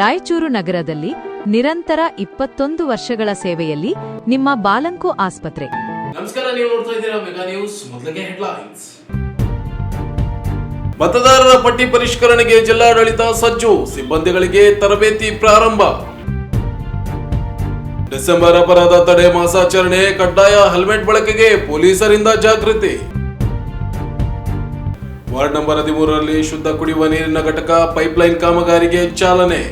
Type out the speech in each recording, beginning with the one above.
ರಾಯಚೂರು ನಗರದಲ್ಲಿ ನಿರಂತರ ಇಪ್ಪತ್ತೊಂದು ವರ್ಷಗಳ ಸೇವೆಯಲ್ಲಿ ನಿಮ್ಮ ಬಾಲಂಕು ಆಸ್ಪತ್ರೆ. ನಮಸ್ಕಾರ, ನೀವು ನೋಡ್ತಾ ಇದ್ದೀರಾ ಮೆಗಾ ನ್ಯೂಸ್. ಮೊದಲಿಗೆ ಹೆಡ್ಲೈನ್ಸ್. ಮತದಾರರ ಪಟ್ಟಿ ಪರಿಷ್ಕರಣೆಗೆ ಜಿಲ್ಲಾಡಳಿತ ಸಜ್ಜು. ಸಿಬ್ಬಂದಿಗಳಿಗೆ ತರಬೇತಿ ಪ್ರಾರಂಭ. ಡಿಸೆಂಬರ್ ಅಪರಾಧ ತಡೆ ಮಾಸಾಚರಣೆ, ಕಡ್ಡಾಯ ಹೆಲ್ಮೆಟ್ ಬಳಕೆಗೆ ಪೊಲೀಸರಿಂದ ಜಾಗೃತಿ. ವಾರ್ಡ್ ನಂಬರ್ ಹದಿಮೂರರಲ್ಲಿ ಶುದ್ಧ ಕುಡಿಯುವ ನೀರಿನ ಘಟಕ ಪೈಪ್ಲೈನ್ ಕಾಮಗಾರಿಗೆ ಚಾಲನೆ.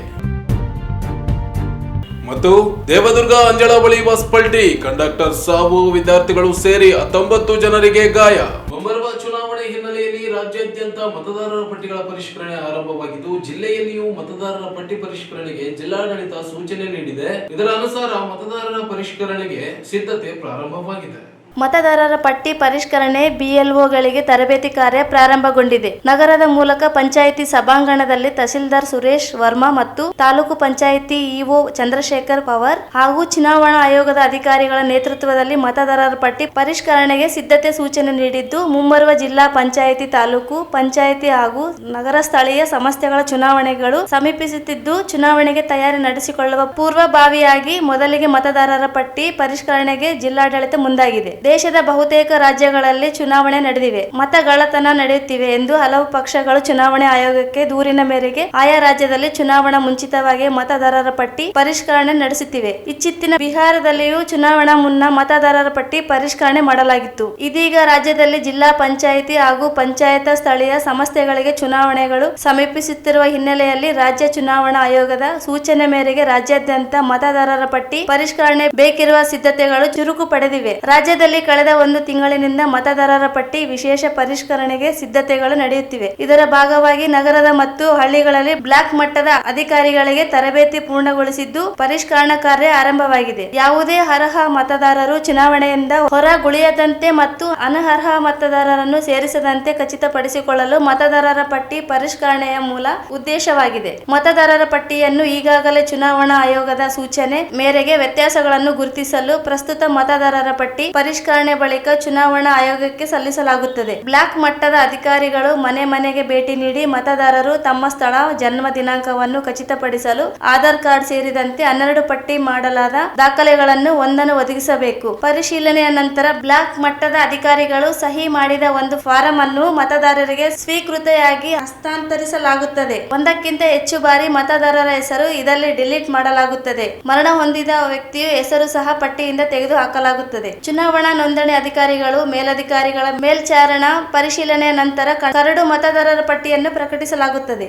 ಮತ್ತು ದೇವದುರ್ಗ ಅಂಜಳ ಬಳಿ ಬಸ್ ಪಲ್ಟಿ, ಕಂಡಕ್ಟರ್ ಸಾವು, ವಿದ್ಯಾರ್ಥಿಗಳು ಸೇರಿ ಹತ್ತೊಂಬತ್ತು ಜನರಿಗೆ ಗಾಯ. ಮುಂಬರುವ ಚುನಾವಣೆ ಹಿನ್ನೆಲೆಯಲ್ಲಿ ರಾಜ್ಯಾದ್ಯಂತ ಮತದಾರರ ಪಟ್ಟಿಗಳ ಪರಿಷ್ಕರಣೆ ಆರಂಭವಾಗಿದ್ದು, ಜಿಲ್ಲೆಯಲ್ಲಿಯೂ ಮತದಾರರ ಪಟ್ಟಿ ಪರಿಷ್ಕರಣೆಗೆ ಜಿಲ್ಲಾಡಳಿತ ಸೂಚನೆ ನೀಡಿದೆ. ಇದರ ಅನುಸಾರ ಮತದಾರರ ಪರಿಷ್ಕರಣೆಗೆ ಸಿದ್ಧತೆ ಪ್ರಾರಂಭವಾಗಿದೆ. ಮತದಾರರ ಪಟ್ಟಿ ಪರಿಷ್ಕರಣೆ ಬಿಎಲ್ಒಗಳಿಗೆ ತರಬೇತಿ ಕಾರ್ಯ ಪ್ರಾರಂಭಗೊಂಡಿದೆ. ನಗರದ ಮೂಲಕ ಪಂಚಾಯಿತಿ ಸಭಾಂಗಣದಲ್ಲಿ ತಹಸೀಲ್ದಾರ್ ಸುರೇಶ್ ವರ್ಮಾ ಮತ್ತು ತಾಲೂಕು ಪಂಚಾಯಿತಿ ಇಒ ಚಂದ್ರಶೇಖರ್ ಪವರ್ ಹಾಗೂ ಚುನಾವಣಾ ಆಯೋಗದ ಅಧಿಕಾರಿಗಳ ನೇತೃತ್ವದಲ್ಲಿ ಮತದಾರರ ಪಟ್ಟಿ ಪರಿಷ್ಕರಣೆಗೆ ಸಿದ್ಧತೆ ಸೂಚನೆ ನೀಡಿದ್ದು, ಮುಂಬರುವ ಜಿಲ್ಲಾ ಪಂಚಾಯಿತಿ ತಾಲೂಕು ಪಂಚಾಯಿತಿ ಹಾಗೂ ನಗರ ಸ್ಥಳೀಯ ಸಂಸ್ಥೆಗಳ ಚುನಾವಣೆಗಳು ಸಮೀಪಿಸುತ್ತಿದ್ದು, ಚುನಾವಣೆಗೆ ತಯಾರಿ ನಡೆಸಿಕೊಳ್ಳುವ ಪೂರ್ವಭಾವಿಯಾಗಿ ಮೊದಲಿಗೆ ಮತದಾರರ ಪಟ್ಟಿ ಪರಿಷ್ಕರಣೆಗೆ ಜಿಲ್ಲಾಡಳಿತ ಮುಂದಾಗಿದೆ. ದೇಶದ ಬಹುತೇಕ ರಾಜ್ಯಗಳಲ್ಲಿ ಚುನಾವಣೆ ನಡೆದಿವೆ. ಮತಗಳತನ ನಡೆಯುತ್ತಿವೆ ಎಂದು ಹಲವು ಪಕ್ಷಗಳು ಚುನಾವಣೆ ಆಯೋಗಕ್ಕೆ ದೂರಿನ ಮೇರೆಗೆ ಆಯಾ ರಾಜ್ಯದಲ್ಲಿ ಚುನಾವಣಾ ಮುಂಚಿತವಾಗಿ ಮತದಾರರ ಪಟ್ಟಿ ಪರಿಷ್ಕರಣೆ ನಡೆಸುತ್ತಿವೆ. ಇಚ್ಚಿತ್ತಿನ ಬಿಹಾರದಲ್ಲಿಯೂ ಚುನಾವಣಾ ಮುನ್ನ ಮತದಾರರ ಪಟ್ಟಿ ಪರಿಷ್ಕರಣೆ ಮಾಡಲಾಗಿತ್ತು. ಇದೀಗ ರಾಜ್ಯದಲ್ಲಿ ಜಿಲ್ಲಾ ಪಂಚಾಯಿತಿ ಹಾಗೂ ಪಂಚಾಯತ್ ಸ್ಥಳೀಯ ಸಂಸ್ಥೆಗಳಿಗೆ ಚುನಾವಣೆಗಳು ಸಮೀಪಿಸುತ್ತಿರುವ ಹಿನ್ನೆಲೆಯಲ್ಲಿ ರಾಜ್ಯ ಚುನಾವಣಾ ಆಯೋಗದ ಸೂಚನೆ ಮೇರೆಗೆ ರಾಜ್ಯಾದ್ಯಂತ ಮತದಾರರ ಪಟ್ಟಿ ಪರಿಷ್ಕರಣೆ ಬೇಕಿರುವ ಸಿದ್ಧತೆಗಳು ಚುರುಕು ಪಡೆದಿವೆ. ರಾಜ್ಯದಲ್ಲಿ ಕಳೆದ ಒಂದು ತಿಂಗಳಿನಿಂದ ಮತದಾರರ ಪಟ್ಟಿ ವಿಶೇಷ ಪರಿಷ್ಕರಣೆಗೆ ಸಿದ್ಧತೆಗಳು ನಡೆಯುತ್ತಿವೆ. ಇದರ ಭಾಗವಾಗಿ ನಗರದ ಮತ್ತು ಹಳ್ಳಿಗಳಲ್ಲಿ ಬ್ಲಾಕ್ ಮಟ್ಟದ ಅಧಿಕಾರಿಗಳಿಗೆ ತರಬೇತಿ ಪೂರ್ಣಗೊಳಿಸಿದ್ದು ಪರಿಷ್ಕರಣಾ ಕಾರ್ಯ ಆರಂಭವಾಗಿದೆ. ಯಾವುದೇ ಅರ್ಹ ಮತದಾರರು ಚುನಾವಣೆಯಿಂದ ಹೊರಗುಳಿಯದಂತೆ ಮತ್ತು ಅನರ್ಹ ಮತದಾರರನ್ನು ಸೇರಿಸದಂತೆ ಖಚಿತಪಡಿಸಿಕೊಳ್ಳಲು ಮತದಾರರ ಪಟ್ಟಿ ಪರಿಷ್ಕರಣೆಯ ಮೂಲ ಉದ್ದೇಶವಾಗಿದೆ. ಮತದಾರರ ಪಟ್ಟಿಯನ್ನು ಈಗಾಗಲೇ ಚುನಾವಣಾ ಆಯೋಗದ ಸೂಚನೆ ಮೇರೆಗೆ ವ್ಯತ್ಯಾಸಗಳನ್ನು ಗುರುತಿಸಲು ಪ್ರಸ್ತುತ ಮತದಾರರ ಪಟ್ಟಿ ಪರಿಷ್ಕರಣೆ ಬಳಿಕ ಚುನಾವಣಾ ಆಯೋಗಕ್ಕೆ ಸಲ್ಲಿಸಲಾಗುತ್ತದೆ. ಬ್ಲಾಕ್ ಮಟ್ಟದ ಅಧಿಕಾರಿಗಳು ಮನೆ ಮನೆಗೆ ಭೇಟಿ ನೀಡಿ ಮತದಾರರು ತಮ್ಮ ಸ್ಥಳ, ಜನ್ಮ ದಿನಾಂಕವನ್ನು ಖಚಿತಪಡಿಸಲು ಆಧಾರ್ ಕಾರ್ಡ್ ಸೇರಿದಂತೆ ಹನ್ನೆರಡು ಪಟ್ಟಿ ಮಾಡಲಾದ ದಾಖಲೆಗಳನ್ನು ಒಂದನ್ನು ಒದಗಿಸಬೇಕು. ಪರಿಶೀಲನೆಯ ನಂತರ ಬ್ಲಾಕ್ ಮಟ್ಟದ ಅಧಿಕಾರಿಗಳು ಸಹಿ ಮಾಡಿದ ಒಂದು ಫಾರಂ ಅನ್ನು ಮತದಾರರಿಗೆ ಸ್ವೀಕೃತೆಯಾಗಿ ಹಸ್ತಾಂತರಿಸಲಾಗುತ್ತದೆ. ಒಂದಕ್ಕಿಂತ ಹೆಚ್ಚು ಬಾರಿ ಮತದಾರರ ಹೆಸರು ಇದರಲ್ಲಿ ಡಿಲೀಟ್ ಮಾಡಲಾಗುತ್ತದೆ. ಮರಣ ಹೊಂದಿದ ವ್ಯಕ್ತಿಯ ಹೆಸರು ಸಹ ಪಟ್ಟಿಯಿಂದ ತೆಗೆದು ಹಾಕಲಾಗುತ್ತದೆ ಚುನಾವಣಾ ನೋಂದಣಿ ಅಧಿಕಾರಿಗಳು ಮೇಲಧಿಕಾರಿಗಳ ಮೇಲ್ಚಾರಣ ಪರಿಶೀಲನೆಯ ನಂತರ ಕರಡು ಮತದಾರರ ಪಟ್ಟಿಯನ್ನು ಪ್ರಕಟಿಸಲಾಗುತ್ತದೆ.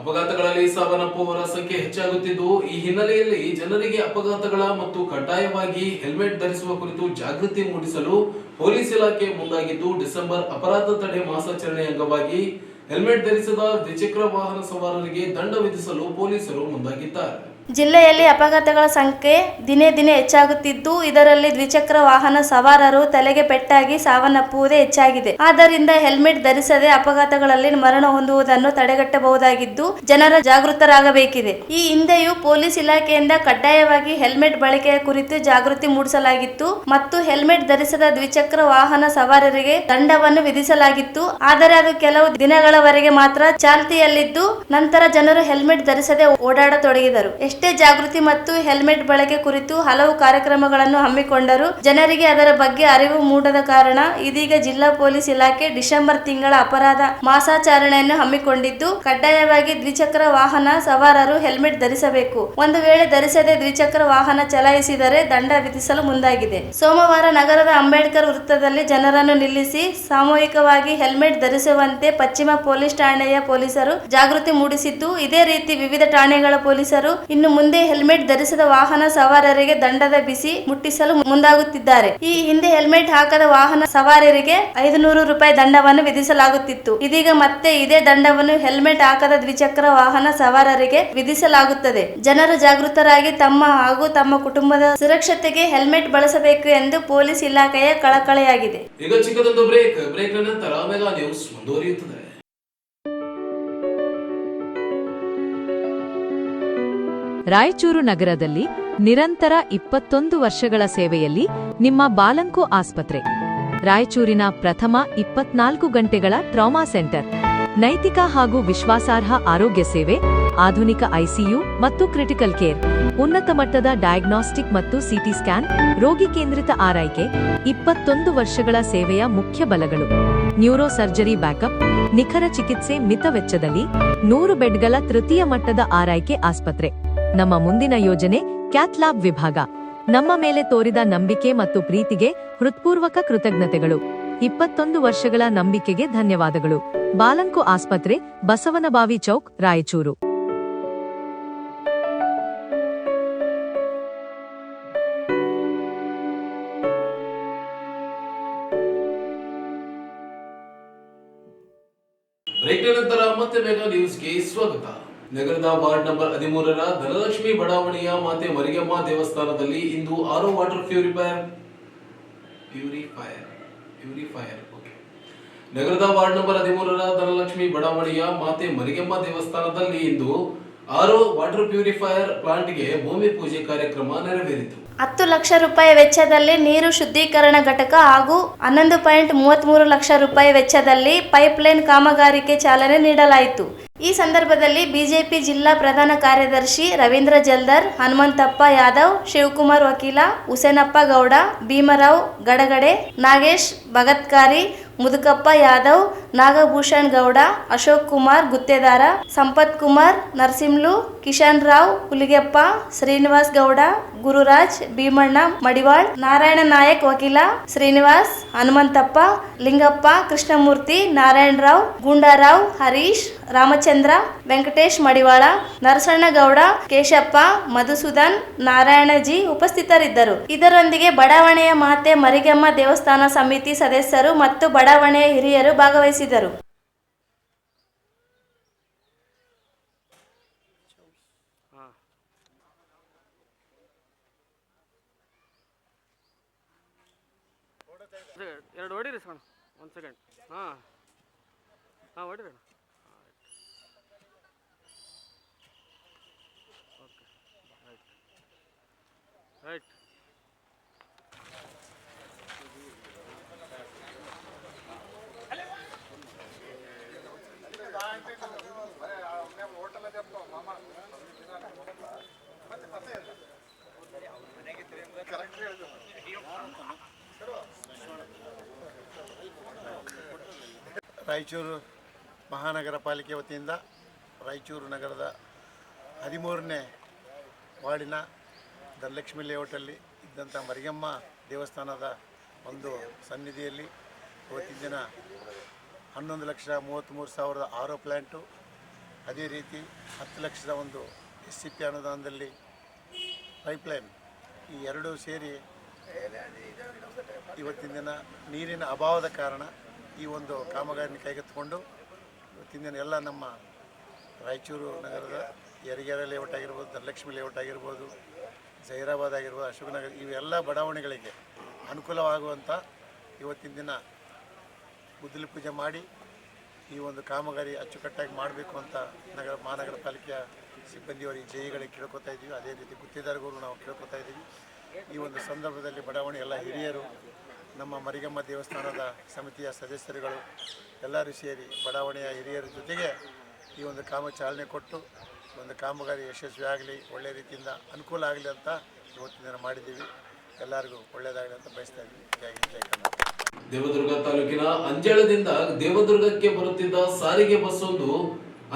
ಅಪಘಾತಗಳಲ್ಲಿ ಸಾವನ್ನಪ್ಪುವವರ ಸಂಖ್ಯೆ ಹೆಚ್ಚಾಗುತ್ತಿದ್ದು, ಈ ಹಿನ್ನೆಲೆಯಲ್ಲಿ ಜನರಿಗೆ ಅಪಘಾತಗಳ ಮತ್ತು ಕಡ್ಡಾಯವಾಗಿ ಹೆಲ್ಮೆಟ್ ಧರಿಸುವ ಕುರಿತು ಜಾಗೃತಿ ಮೂಡಿಸಲು ಪೊಲೀಸ್ ಇಲಾಖೆ ಮುಂದಾಗಿದ್ದು, ಡಿಸೆಂಬರ್ ಅಪರಾಧ ತಡೆ ಮಾಸಾಚರಣೆ ಅಂಗವಾಗಿ ಹೆಲ್ಮೆಟ್ ಧರಿಸದ ದ್ವಿಚಕ್ರ ವಾಹನ ಸವಾರರಿಗೆ ದಂಡ ವಿಧಿಸಲು ಪೊಲೀಸರು ಮುಂದಾಗಿದ್ದಾರೆ. ಜಿಲ್ಲೆಯಲ್ಲಿ ಅಪಘಾತಗಳ ಸಂಖ್ಯೆ ದಿನೇ ದಿನೇ ಹೆಚ್ಚಾಗುತ್ತಿದ್ದು, ಇದರಲ್ಲಿ ದ್ವಿಚಕ್ರ ವಾಹನ ಸವಾರರು ತಲೆಗೆ ಪೆಟ್ಟಾಗಿ ಸಾವನ್ನಪ್ಪುವುದೇ ಹೆಚ್ಚಾಗಿದೆ. ಆದ್ದರಿಂದ ಹೆಲ್ಮೆಟ್ ಧರಿಸದೆ ಅಪಘಾತಗಳಲ್ಲಿ ಮರಣ ಹೊಂದುವುದನ್ನು ತಡೆಗಟ್ಟಬಹುದಾಗಿದ್ದು, ಜನರ ಜಾಗೃತರಾಗಬೇಕಿದೆ. ಈ ಹಿಂದೆಯೂ ಪೊಲೀಸ್ ಇಲಾಖೆಯಿಂದ ಕಡ್ಡಾಯವಾಗಿ ಹೆಲ್ಮೆಟ್ ಬಳಕೆಯ ಕುರಿತು ಜಾಗೃತಿ ಮೂಡಿಸಲಾಗಿತ್ತು ಮತ್ತು ಹೆಲ್ಮೆಟ್ ಧರಿಸದ ದ್ವಿಚಕ್ರ ವಾಹನ ಸವಾರರಿಗೆ ದಂಡವನ್ನು ವಿಧಿಸಲಾಗಿತ್ತು. ಆದರೆ ಅದು ಕೆಲವು ದಿನಗಳವರೆಗೆ ಮಾತ್ರ ಚಾಲ್ತಿಯಲ್ಲಿದ್ದು, ನಂತರ ಜನರು ಹೆಲ್ಮೆಟ್ ಧರಿಸದೆ ಓಡಾಡತೊಡಗಿದರು. ಎಷ್ಟೇ ಜಾಗೃತಿ ಮತ್ತು ಹೆಲ್ಮೆಟ್ ಬಳಕೆ ಕುರಿತು ಹಲವು ಕಾರ್ಯಕ್ರಮಗಳನ್ನು ಹಮ್ಮಿಕೊಂಡರು. ಜನರಿಗೆ ಅದರ ಬಗ್ಗೆ ಅರಿವು ಮೂಡದ ಕಾರಣ ಇದೀಗ ಜಿಲ್ಲಾ ಪೊಲೀಸ್ ಇಲಾಖೆ ಡಿಸೆಂಬರ್ ತಿಂಗಳ ಅಪರಾಧ ಮಾಸಾಚರಣೆಯನ್ನು ಹಮ್ಮಿಕೊಂಡಿದ್ದು, ಕಡ್ಡಾಯವಾಗಿ ದ್ವಿಚಕ್ರ ವಾಹನ ಸವಾರರು ಹೆಲ್ಮೆಟ್ ಧರಿಸಬೇಕು. ಒಂದು ವೇಳೆ ಧರಿಸದೆ ದ್ವಿಚಕ್ರ ವಾಹನ ಚಲಾಯಿಸಿದರೆ ದಂಡ ವಿಧಿಸಲು ಮುಂದಾಗಿದೆ. ಸೋಮವಾರ ನಗರದ ಅಂಬೇಡ್ಕರ್ ವೃತ್ತದಲ್ಲಿ ಜನರನ್ನು ನಿಲ್ಲಿಸಿ ಸಾಮೂಹಿಕವಾಗಿ ಹೆಲ್ಮೆಟ್ ಧರಿಸುವಂತೆ ಪಶ್ಚಿಮ ಪೊಲೀಸ್ ಠಾಣೆಯ ಪೊಲೀಸರು ಜಾಗೃತಿ ಮೂಡಿಸಿದ್ದು, ಇದೇ ರೀತಿ ವಿವಿಧ ಠಾಣೆಗಳ ಪೊಲೀಸರು ಇನ್ನು ಮುಂದೆ ಹೆಲ್ಮೆಟ್ ಧರಿಸದ ವಾಹನ ಸವಾರರಿಗೆ ದಂಡದ ಬಿಸಿ ಮುಟ್ಟಿಸಲು ಮುಂದಾಗುತ್ತಿದ್ದಾರೆ. ಈ ಹಿಂದೆ ಹೆಲ್ಮೆಟ್ ಹಾಕದ ವಾಹನ ಸವಾರರಿಗೆ ಐದುನೂರು ರೂಪಾಯಿ ದಂಡವನ್ನು ವಿಧಿಸಲಾಗುತ್ತಿತ್ತು. ಇದೀಗ ಮತ್ತೆ ಇದೇ ದಂಡವನ್ನು ಹೆಲ್ಮೆಟ್ ಹಾಕದ ದ್ವಿಚಕ್ರ ವಾಹನ ಸವಾರರಿಗೆ ವಿಧಿಸಲಾಗುತ್ತದೆ. ಜನರು ಜಾಗೃತರಾಗಿ ತಮ್ಮ ಹಾಗೂ ತಮ್ಮ ಕುಟುಂಬದ ಸುರಕ್ಷತೆಗೆ ಹೆಲ್ಮೆಟ್ ಬಳಸಬೇಕು ಎಂದು ಪೊಲೀಸ್ ಇಲಾಖೆಯ ಕಳಕಳಿಯಾಗಿದೆ. ಈಗ ಚಿಕ್ಕದೊಂದು ಬ್ರೇಕ್. ಬ್ರೇಕ್ ನಂತರ ನ್ಯೂಸ್ ಮುಂದುವರಿಯುತ್ತದೆ. ರಾಯಚೂರು ನಗರದಲ್ಲಿ ನಿರಂತರ ಇಪ್ಪತ್ತೊಂದು ವರ್ಷಗಳ ಸೇವೆಯಲ್ಲಿ ನಿಮ್ಮ ಬಾಲಂಕು ಆಸ್ಪತ್ರೆ. ರಾಯಚೂರಿನ ಪ್ರಥಮ ಇಪ್ಪತ್ನಾಲ್ಕು ಗಂಟೆಗಳ ಟ್ರಾಮಾ ಸೆಂಟರ್. ನೈತಿಕ ಹಾಗೂ ವಿಶ್ವಾಸಾರ್ಹ ಆರೋಗ್ಯ ಸೇವೆ, ಆಧುನಿಕ ಐಸಿಯು ಮತ್ತು ಕ್ರಿಟಿಕಲ್ ಕೇರ್. ಉನ್ನತ ಮಟ್ಟದ ಡಯಾಗ್ನಾಸ್ಟಿಕ್ ಮತ್ತು ಸಿಟಿ ಸ್ಕ್ಯಾನ್, ರೋಗಿ ಕೇಂದ್ರಿತ ಆರೈಕೆ, ಇಪ್ಪತ್ತೊಂದು ವರ್ಷಗಳ ಸೇವೆಯ ಮುಖ್ಯ ಬಲಗಳು. ನ್ಯೂರೋ ಸರ್ಜರಿ ಬ್ಯಾಕಪ್, ನಿಖರ ಚಿಕಿತ್ಸೆ ಮಿತ ವೆಚ್ಚದಲ್ಲಿ ನೂರು ಬೆಡ್ಗಳ ತೃತೀಯ ಮಟ್ಟದ ಆರೈಕೆ ಆಸ್ಪತ್ರೆ. ನಮ್ಮ ಮುಂದಿನ ಯೋಜನೆ ಕ್ಯಾತ್ಲಾಬ್ ವಿಭಾಗ. ನಮ್ಮ ಮೇಲೆ ತೋರಿದ ನಂಬಿಕೆ ಮತ್ತು ಪ್ರೀತಿಗೆ ಹೃತ್ಪೂರ್ವಕ ಕೃತಜ್ಞತೆಗಳು. ಇಪ್ಪತ್ತೊಂದು ವರ್ಷಗಳ ನಂಬಿಕೆಗೆ ಧನ್ಯವಾದಗಳು. ಬಾಲಂಕು ಆಸ್ಪತ್ರೆ, ಬಸವನಬಾವಿ ಚೌಕ್, ರಾಯಚೂರು. ಸ್ವಾಗತ. ನಗರದ ವಾರ್ಡ್ ನಂಬರ್ ಹದಿಮೂರರ ಧನಲಕ್ಷ್ಮಿ ಬಡಾವಣೆಯ ಮಾತೆ ಮರಿಯಮ್ಮ ದೇವಸ್ಥಾನದಲ್ಲಿ ಇಂದು RO water purifier. Purifier. Purifier ನಗರದ ವಾರ್ಡ್ ನಂಬರ್ ಹದಿಮೂರರ ಧನಲಕ್ಷ್ಮಿ ಬಡಾವಣೆಯ ಮಾತೆ ಮರಿಯಮ್ಮ ದೇವಸ್ಥಾನದಲ್ಲಿ ಇಂದು ಆರೋ ವಾಟರ್ ಪ್ಯೂರಿಫೈಯರ್ ಪ್ಲಾಂಟ್ಗೆ ಭೂಮಿ ಪೂಜೆ ಕಾರ್ಯಕ್ರಮ ನೆರವೇರಿತು. ಹತ್ತು ಲಕ್ಷ ರೂಪಾಯಿ ವೆಚ್ಚದಲ್ಲಿ ನೀರು ಶುದ್ಧೀಕರಣ ಘಟಕ ಹಾಗೂ ಹನ್ನೊಂದು ಪಾಯಿಂಟ್ ಮೂವತ್ಮೂರು ಲಕ್ಷ ರೂಪಾಯಿ ವೆಚ್ಚದಲ್ಲಿ ಪೈಪ್ಲೈನ್ ಕಾಮಗಾರಿಗೆ ಚಾಲನೆ ನೀಡಲಾಯಿತು. ಈ ಸಂದರ್ಭದಲ್ಲಿ ಬಿಜೆಪಿ ಜಿಲ್ಲಾ ಪ್ರಧಾನ ಕಾರ್ಯದರ್ಶಿ ರವೀಂದ್ರ ಜಲ್ದರ್, ಹನುಮಂತಪ್ಪ ಯಾದವ್, ಶಿವಕುಮಾರ್ ವಕೀಲ, ಹುಸೇನಪ್ಪ ಗೌಡ, ಭೀಮರಾವ್ ಗಡಗಡೆ, ನಾಗೇಶ್ ಭಗತ್ಕಾರಿ ముదుకప్ప యాదవ్ నాగభూషణ్ గౌడ అశోక్ కుమార్ గుత్తేదార సంపత్ కుమార్ నర్సింలు కిషన్ రావు పులిగెప్ప శ్రీనివాస్ గౌడ గురురాజ్ భీమణ్ణ మడివాళ్ నారాయణ నాయక్ వకీల శ్రీనివాస్ హనుమంతప్ప లింగప్ప కృష్ణమూర్తి నారాయణరావు గుండారావు హరీష్ ರಾಮಚಂದ್ರ, ವೆಂಕಟೇಶ್ ಮಡಿವಾಳ, ನರಸಣ್ಣಗೌಡ, ಕೇಶಪ್ಪ, ಮಧುಸೂದನ್, ನಾರಾಯಣಜಿ ಉಪಸ್ಥಿತರಿದ್ದರು. ಇದರೊಂದಿಗೆ ಬಡಾವಣೆಯ ಮಾತೆ ಮರಿಗಮ್ಮ ದೇವಸ್ಥಾನ ಸಮಿತಿ ಸದಸ್ಯರು ಮತ್ತು ಬಡಾವಣೆಯ ಹಿರಿಯರು ಭಾಗವಹಿಸಿದರು. ಎರಡು ಹೊಡಿರಿ ಸಣ್ಣ ಒಂದು ಸೆಕೆಂಡ್ ಹಾಂ ಹಾಂ, ಹೊಡೀರಿ ರೈಟ್ ರಾಯಚೂರು ಮಹಾನಗರ ಪಾಲಿಕೆ ವತಿಯಿಂದ ರಾಯಚೂರು ನಗರದ ಹದಿಮೂರನೇ ವಾರ್ಡಿನ ಧನಲಕ್ಷ್ಮಿ ಲೇಔಟಲ್ಲಿ ಇದ್ದಂಥ ಮರಿಯಮ್ಮ ದೇವಸ್ಥಾನದ ಒಂದು ಸನ್ನಿಧಿಯಲ್ಲಿ ಇವತ್ತಿನ ದಿನ ಹನ್ನೊಂದು ಲಕ್ಷ ಮೂವತ್ತ್ಮೂರು ಸಾವಿರದ ಆರು ಪ್ಲ್ಯಾಂಟು ಅದೇ ರೀತಿ ಹತ್ತು ಲಕ್ಷದ ಒಂದು ಎಸ್ ಸಿ ಪಿ ಅನುದಾನದಲ್ಲಿ ಪೈಪ್ಲೈನ್ ಈ ಎರಡೂ ಸೇರಿ ಇವತ್ತಿನ ದಿನ ನೀರಿನ ಅಭಾವದ ಕಾರಣ ಈ ಒಂದು ಕಾಮಗಾರಿನ ಕೈಗೆತ್ತಿಕೊಂಡು ಇವತ್ತಿನ ದಿನ ಎಲ್ಲ ನಮ್ಮ ರಾಯಚೂರು ನಗರದ ಯರಿಗೆರೆ ಲೇಔಟ್ ಆಗಿರ್ಬೋದು, ಧನಲಕ್ಷ್ಮಿ ಲೇಔಟ್ ಆಗಿರ್ಬೋದು ಜೈರಾಬಾದ್ ಆಗಿರ್ಬೋದು ಅಶೋಕನಗರ ಇವೆಲ್ಲ ಬಡಾವಣೆಗಳಿಗೆ ಅನುಕೂಲವಾಗುವಂಥ ಇವತ್ತಿನ ದಿನ ಗುದ್ದಲಿ ಪೂಜೆ ಮಾಡಿ ಈ ಒಂದು ಕಾಮಗಾರಿ ಅಚ್ಚುಕಟ್ಟಾಗಿ ಮಾಡಬೇಕು ಅಂತ ನಗರ ಮಹಾನಗರ ಪಾಲಿಕೆಯ ಸಿಬ್ಬಂದಿಯವರಿಗೆ ಜೈಗಳಿಗೆ ಕೇಳ್ಕೊತಾ ಇದ್ದೀವಿ. ಅದೇ ರೀತಿ ಗುತ್ತಿದಾರಗಳು ನಾವು ಕೇಳ್ಕೊತಾ ಇದ್ದೀವಿ. ಈ ಒಂದು ಸಂದರ್ಭದಲ್ಲಿ ಬಡಾವಣೆ ಎಲ್ಲ ಹಿರಿಯರು, ನಮ್ಮ ಮರಿಗಮ್ಮ ದೇವಸ್ಥಾನದ ಸಮಿತಿಯ ಸದಸ್ಯರುಗಳು ಎಲ್ಲರೂ ಸೇರಿ ಬಡಾವಣೆಯ ಹಿರಿಯರ ಜೊತೆಗೆ ಈ ಒಂದು ಕಾಮ ಚಾಲನೆ ಕೊಟ್ಟು ಒಂದು ಕಾಮಗಾರಿ ಯಶಸ್ವಿ ಆಗಲಿ ಒಳ್ಳೆಯ ರೀತಿಯಿಂದ ಅನುಕೂಲ ಆಗಲಿ ಅಂತ ಇವತ್ತಿನ ದಿನ ಮಾಡಿದ್ದೀವಿ. ಎಲ್ಲರಿಗೂ ಒಳ್ಳೆಯದಾಗಲಿ ಅಂತ ಬಯಸ್ತಾ ಇದ್ದೀವಿ ಜೈ ಜೈ ದೇವದುರ್ಗ ತಾಲೂಕಿನ ಅಂಜಳದಿಂದ ದೇವದುರ್ಗಕ್ಕೆ ಬರುತ್ತಿದ್ದ ಸಾರಿಗೆ ಬಸ್ ಒಂದು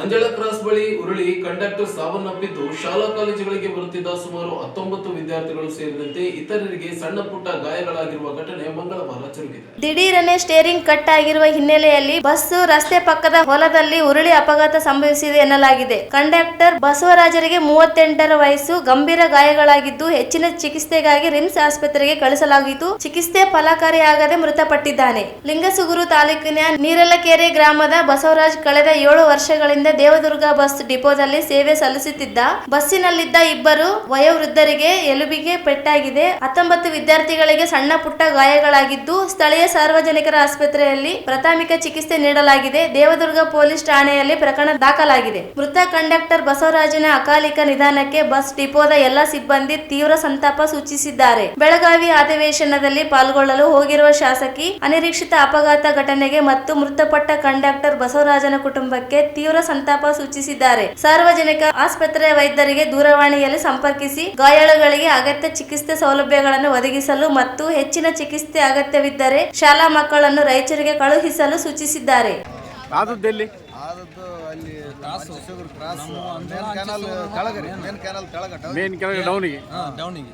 ಅಂಜಳ ಕ್ರಾಸ್ ಬಳಿ ಉರುಳಿ ಕಂಡಕ್ಟರ್ ಸಾವನ್ನಪ್ಪಿದ್ದು ಶಾಲಾ ಕಾಲೇಜುಗಳಿಗೆ ಬರುತ್ತಿದ್ದ ಸುಮಾರು ಹತ್ತೊಂಬತ್ತು ವಿದ್ಯಾರ್ಥಿಗಳು ಸೇರಿದಂತೆ ಇತರರಿಗೆ ಸಣ್ಣ ಪುಟ್ಟ ಗಾಯಗಳಾಗಿರುವ ಘಟನೆ ಮಂಗಳವಾರ ಜರುಗಿದೆ ದಿಢೀರನೆ ಸ್ಟೇರಿಂಗ್ ಕಟ್ ಆಗಿರುವ ಹಿನ್ನೆಲೆಯಲ್ಲಿ ಬಸ್ ರಸ್ತೆ ಪಕ್ಕದ ಹೊಲದಲ್ಲಿ ಉರುಳಿ ಅಪಘಾತ ಸಂಭವಿಸಿದೆ ಎನ್ನಲಾಗಿದೆ. ಕಂಡಕ್ಟರ್ ಬಸವರಾಜರಿಗೆ ಮೂವತ್ತೆಂಟರ ವಯಸ್ಸು, ಗಂಭೀರ ಗಾಯಗಳಾಗಿದ್ದು ಹೆಚ್ಚಿನ ಚಿಕಿತ್ಸೆಗಾಗಿ ರಿಮ್ಸ್ ಆಸ್ಪತ್ರೆಗೆ ಕಳಿಸಲಾಗಿದ್ದು, ಚಿಕಿತ್ಸೆ ಫಲಕಾರಿಯಾಗದೆ ಮೃತಪಟ್ಟಿದ್ದಾನೆ. ಲಿಂಗಸುಗುರು ತಾಲೂಕಿನ ನೀರಲಕೆರೆ ಗ್ರಾಮದ ಬಸವರಾಜ್ ಕಳೆದ ಏಳು ವರ್ಷಗಳಿಂದ ದೇವದುರ್ಗ ಬಸ್ ಡಿಪೋದಲ್ಲಿ ಸೇವೆ ಸಲ್ಲಿಸುತ್ತಿದ್ದ ಬಸ್ಸಿನಲ್ಲಿದ್ದ ಇಬ್ಬರು ವಯೋವೃದ್ಧರಿಗೆ ಎಲುಬಿಗೆ ಪೆಟ್ಟಾಗಿದೆ. ಹತ್ತೊಂಬತ್ತು ವಿದ್ಯಾರ್ಥಿಗಳಿಗೆ ಸಣ್ಣ ಪುಟ್ಟ ಗಾಯಗಳಾಗಿದ್ದು, ಸ್ಥಳೀಯ ಸಾರ್ವಜನಿಕರ ಆಸ್ಪತ್ರೆಯಲ್ಲಿ ಪ್ರಾಥಮಿಕ ಚಿಕಿತ್ಸೆ ನೀಡಲಾಗಿದೆ. ದೇವದುರ್ಗ ಪೊಲೀಸ್ ಠಾಣೆಯಲ್ಲಿ ಪ್ರಕರಣ ದಾಖಲಾಗಿದೆ. ಮೃತ ಕಂಡಕ್ಟರ್ ಬಸವರಾಜನ ಅಕಾಲಿಕ ನಿಧಾನಕ್ಕೆ ಬಸ್ ಡಿಪೋದ ಎಲ್ಲ ಸಿಬ್ಬಂದಿ ತೀವ್ರ ಸಂತಾಪ ಸೂಚಿಸಿದ್ದಾರೆ. ಬೆಳಗಾವಿ ಅಧಿವೇಶನದಲ್ಲಿ ಪಾಲ್ಗೊಳ್ಳಲು ಹೋಗಿರುವ ಶಾಸಕಿ ಅನಿರೀಕ್ಷಿತ ಅಪಘಾತ ಘಟನೆಗೆ ಮತ್ತು ಮೃತಪಟ್ಟ ಕಂಡಕ್ಟರ್ ಬಸವರಾಜನ ಕುಟುಂಬಕ್ಕೆ ತೀವ್ರ ಸಂತಾಪ ಸೂಚಿಸಿದ್ದಾರೆ. ಸಾರ್ವಜನಿಕ ಆಸ್ಪತ್ರೆಯ ವೈದ್ಯರಿಗೆ ದೂರವಾಣಿಯಲ್ಲಿ ಸಂಪರ್ಕಿಸಿ ಗಾಯಾಳುಗಳಿಗೆ ಅಗತ್ಯ ಚಿಕಿತ್ಸೆ ಸೌಲಭ್ಯಗಳನ್ನು ಒದಗಿಸಲು ಮತ್ತು ಹೆಚ್ಚಿನ ಚಿಕಿತ್ಸೆ ಅಗತ್ಯವಿದ್ದರೆ ಶಾಲಾ ಮಕ್ಕಳನ್ನು ರಾಯಚೂರಿಗೆ ಕಳುಹಿಸಲು ಸೂಚಿಸಿದ್ದಾರೆ.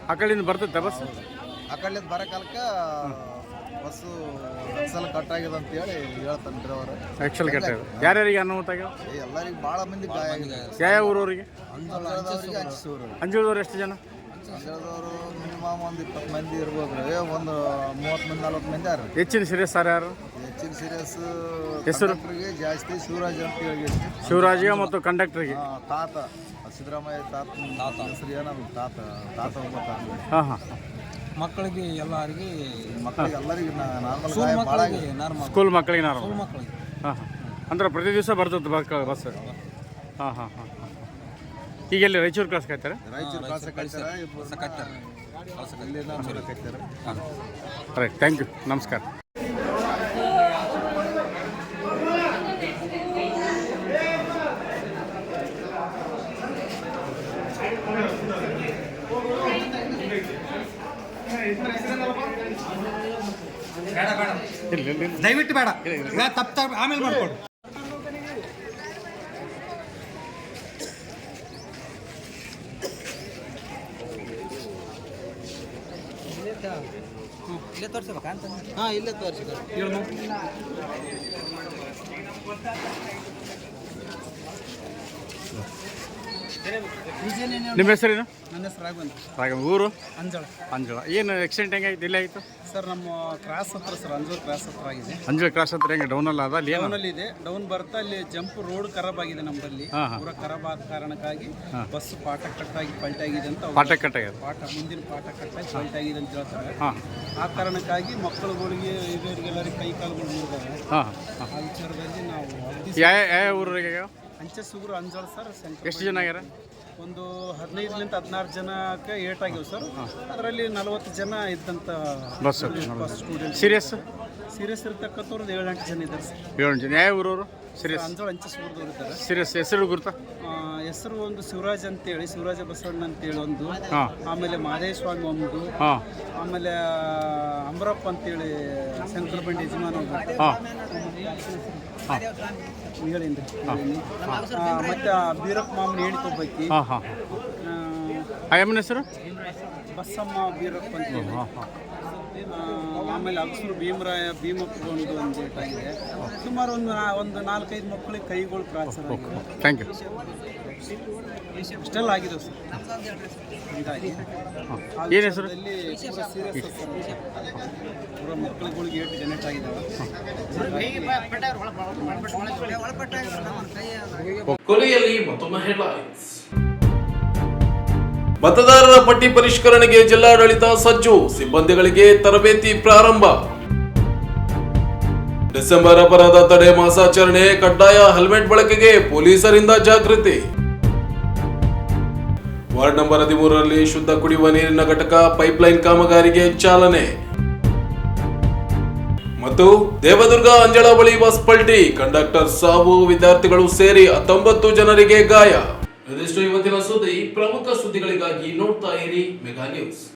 ಆ ಕಡೆಯಿಂದ ಬಸ್ ಅಕಳಿಂದ ಕಡೆಯಿಂದ ಬರೋ ಕಾಲಕ್ಕ ಬಸ್ಸು ಎಕ್ಸಲ್ ಕಟ್ ಆಗಿದೆ ಅಂತ ಹೇಳಿ ಹೇಳ್ತಾನೆ ಡ್ರೈವರ್. ಆ್ಯಕ್ಚುಲ್ ಕೆಟ್ಟ ಯಾರ್ಯಾರಿಗೆ ಅನುಮತ ಆಗ್ಯಾವ ಎಲ್ಲರಿಗೂ ಭಾಳ ಮಂದಿ ಗಾಯ ಆಗಿದೆ ಯಾವ ಊರವರಿಗೆ? ಅಂಜಳದವ್ರಿಗೆ ಹಂಚಿಸೂರು ಅಂಜೂಳದವ್ರು ಎಷ್ಟು ಜನ? ಅಂಜಳದವರು ಮಿನಿಮಮ್ ಒಂದು ಇಪ್ಪತ್ತು ಮಂದಿ ಇರ್ಬೋದು ರೀ ಒಂದು ಮೂವತ್ತು ಮಂದಿ ನಲ್ವತ್ತು ಮಂದಿ ಯಾರು? ಹೆಚ್ಚಿನ ಸೀರಿಯಸ್ ಸರ್ ಯಾರು? ಹೆಚ್ಚಿನ ಸೀರಿಯಸ್ ಹೆಸರು? ಜಾಸ್ತಿ ಶಿವರಾಜ್ ಅಂತ ಹೇಳಿ ಶಿವರಾಜ್ಗೆ ಮತ್ತು ಕಂಡಕ್ಟರ್ಗೆ ಆ, ತಾತ. ಸಿದ್ದರಾಮಯ್ಯ ತಾತ. ತಾತ. ಹೆಸರು ಏನದು? ತಾತ. ತಾತ ಒಬ್ಬ ಹಾಂ ಹಾಂ. ಮಕ್ಕಳಿಗೆ ಎಲ್ಲರಿಗೆ ಮಕ್ಕಳಿಗೆ ಎಲ್ಲರಿಗೂ ನಾರ್ಮಲ್ ನಾರ್ಮಲ್ ಸ್ಕೂಲ್ ಮಕ್ಕಳಿಗೆ ಮಕ್ಕಳಿಗೆ ಹಾಂ ಹಾಂ. ಅಂದ್ರೆ ಪ್ರತಿ ದಿವಸ ಬರ್ತದೆ ಬಸ್ ಬಸ್ ಹಾಂ ಹಾಂ ಹಾಂ ಈಗ ಎಲ್ಲಿ ರಾಯಚೂರು ಕ್ಲಾಸ್ ಕಾಯ್ತಾರೆ ರಾಯಚೂರು ಕ್ಲಾಸ್ ಕಳಿಸ್ತಾರೆ ಇಲ್ಲಿಂದ ಕಟ್ಟಾರ ರೈಟ್ ಥ್ಯಾಂಕ್ ಯು ನಮಸ್ಕಾರ. ದಯವಿಟ್ಟು ಬೇಡ. ತಪ್ಪು ತಪ್ಪು. ಆಮೇಲೆ ಮಾಡ್ಕೊಡು. ಇಲ್ಲೇ ತೋರಿಸ್ಬೇಕಾ ಅಂತ ಹಾಂ ಇಲ್ಲೇ ತೋರಿಸಿ. ನಿಮ್ಮ ಹೆಸರೇನು? ನನ್ನ ಹೆಸರು ರಾಘವನ್ ರಾಗ ಊರು? ಅಂಜಳ. ಅಂಜಳ. ಏನು ಆಕ್ಸಿಡೆಂಟ್ ಹೆಂಗಾಯ್ತು? ಇಲ್ಲೇ ಆಯಿತು? ಸರ್ ನಮ್ಮ ಕ್ರಾಸ್ ಹತ್ರ ಸರ್ ಅಂಜೂರ್ ಕ್ರಾಸ್ ಹತ್ರ ಆಗಿದೆ. ಅಂಜಳ ಕ್ರಾಸ್ ಹತ್ರ ಹೆಂಗೆ? ಡೌನಲ್ಲಿ ಅದ ಅಲ್ಲಿ ಏನು? ಡೌನಲ್ಲಿ ಇದೆ ಡೌನ್ ಬರ್ತಾ ಅಲ್ಲಿ ಜಂಪ್ ರೋಡ್ ಖರಾಬ್ ಆಗಿದೆ ನಮ್ಮಲ್ಲಿ ಹಾಂ ಹಾಂ. ಪೂರ ಖರಾಬ್ ಆದ ಕಾರಣಕ್ಕಾಗಿ ಬಸ್ ಪಾಠ ಕಟ್ಟಾಗಿ ಪಲ್ಟಾಗಿದೆ ಅಂತ ಅವ್ರು- ಪಾಠ ಕಟ್ಟಾಗ್ಯದ ಪಾಠ ಮುಂದಿನ ಪಾಠ ಕಟ್ಟಾಗಿ ಪಲ್ಟಾಗಿದೆ ಅಂತ ಹೇಳ್ತಾರೆ. ಹಾಂ. ಆ ಕಾರಣಕ್ಕಾಗಿ ಮಕ್ಕಳುಗಳಿಗೆ ಇವರಿಗೆಲ್ಲರಿಗೆ ಕೈ ಕಾಲುಗಳು ಮುರಿದಾವೆ. ಹಾಂ ಹಾಂ. ಆ ವಿಚಾರದಲ್ಲಿ ನಾವು ಯಾವ ಯಾವ ಊರಿಗೆ ಅಂಚೆ ಸುಗುರು ಅಂಜಲ್ ಸರ್ ಸೆಂಟ್ರಲ್ ಎಷ್ಟು ಜನ ಆಗ್ಯಾರ? ಒಂದು ಹದಿನೈದರಿಂದ ಹದಿನಾರು ಜನಕ್ಕೆ ಏಟ್ ಆಗಿವೆ ಸರ್ ಅದರಲ್ಲಿ ನಲವತ್ತು ಜನ ಇದ್ದಂಥ ಬಸ್ ಸ್ಟೂಡೆಂಟ್ ಸೀರಿಯಸ್? ಸೀರಿಯಸ್ ಇರ್ತಕ್ಕಂಥವ್ರು ಏಳೆಂಟು ಜನ ಇದ್ದಾರೆ ಸರ್. ಏಳು ಜನ. ಯಾವ ಊರವರು? ಸೀರಿಯಸ್? ಅಂಜೋಳ ಹಂಚಿಸ್ಬರ್ದವ್ರು ಇದ್ದಾರೆ. ಸೀರಿಯಸ್. ಹೆಸರು ಗುರುತಾ? ಹೆಸರು ಒಂದು ಶಿವರಾಜ್ ಅಂತೇಳಿ ಶಿವರಾಜ ಬಸವಣ್ಣ ಅಂತೇಳಿ ಒಂದು. ಆಮೇಲೆ ಮಾದೇಶ್ವಾಮಿ ಸ್ವಾಮಿ ಒಂದು ಆಮೇಲೆ ಅಂಬರಪ್ಪ ಅಂತೇಳಿ ಶಂಕರ ಬಂಡಿ ಯಜಮಾನ ಒಂದು ಹೇಳಿನ್ರಿ ಮತ್ತೆ ಆ ಬೀರಪ್ಪ ಮಾಮನ ಹೇಳಿ ಒಬ್ಬಾಕಿ ಹಾಂ ಹಾಂ. ಆ, ಆ ಹೆಸರು? ಬಸಮ್ಮ ಬೀರಪ್ಪ ಅಂತ ಹಾಂ ಆಮೇಲೆ ಅಗಸರು ಭೀಮರಾಯ ಭೀಮಪ್ಪ ಒಂದು ಒಂದು ಆಗಿದೆ. ಸುಮಾರು ಒಂದು ನಾ- ಒಂದು ನಾಲ್ಕೈದು ಮಕ್ಕಳಿಗೆ ಕೈಗಳು ಪ್ರಾಚಾರ ಆಗಿದೆ. ಥ್ಯಾಂಕ್ ಯು ಇಷ್ಟೆಲ್ಲ ಆಗಿದೆ ಸರ್. ಹೀಗಾಗಿ ಏನು ಹೆಸರು? ಪೂರ ಮಕ್ಕಳುಗಳಿಗೆ ಏಟು ಜನರೇಟ್ ಆಗಿದ್ದಾವೆ ಕೊನೆಯಲ್ಲಿ ಮತ್ತೊಮ್ಮೆ ಹೆಡ್ಲೈನ್ಸ್ ಮತದಾರರ ಪಟ್ಟಿ ಪರಿಷ್ಕರಣೆಗೆ ಜಿಲ್ಲಾಡಳಿತ ಸಜ್ಜು ಸಿಬ್ಬಂದಿಗಳಿಗೆ ತರಬೇತಿ ಪ್ರಾರಂಭ. ಡಿಸೆಂಬರ್ ಅಪರಾಧ ತಡೆ ಮಾಸಾಚರಣೆ ಕಡ್ಡಾಯ ಹೆಲ್ಮೆಟ್ ಬಳಕೆಗೆ ಪೊಲೀಸರಿಂದ ಜಾಗೃತಿ. ವಾರ್ಡ್ ನಂಬರ್ ಹದಿಮೂರರಲ್ಲಿ ಶುದ್ಧ ಕುಡಿಯುವ ನೀರಿನ ಘಟಕ ಪೈಪ್ಲೈನ್ ಕಾಮಗಾರಿಗೆ ಚಾಲನೆ. ಮತ್ತು ದೇವದುರ್ಗ ಅಂಜಳ ಬಳಿ ಬಸ್ ಪಲ್ಟಿ, ಕಂಡಕ್ಟರ್ ಸಾವು, ವಿದ್ಯಾರ್ಥಿಗಳು ಸೇರಿ ಹತ್ತೊಂಬತ್ತು ಜನರಿಗೆ ಗಾಯ. ಇದಿಷ್ಟು ಇವತ್ತಿನ ಸುದ್ದಿ ಪ್ರಮುಖ ಸುದ್ದಿಗಳಿಗಾಗಿ ನೋಡ್ತಾ ಇರಿ ಮೆಗಾ ನ್ಯೂಸ್.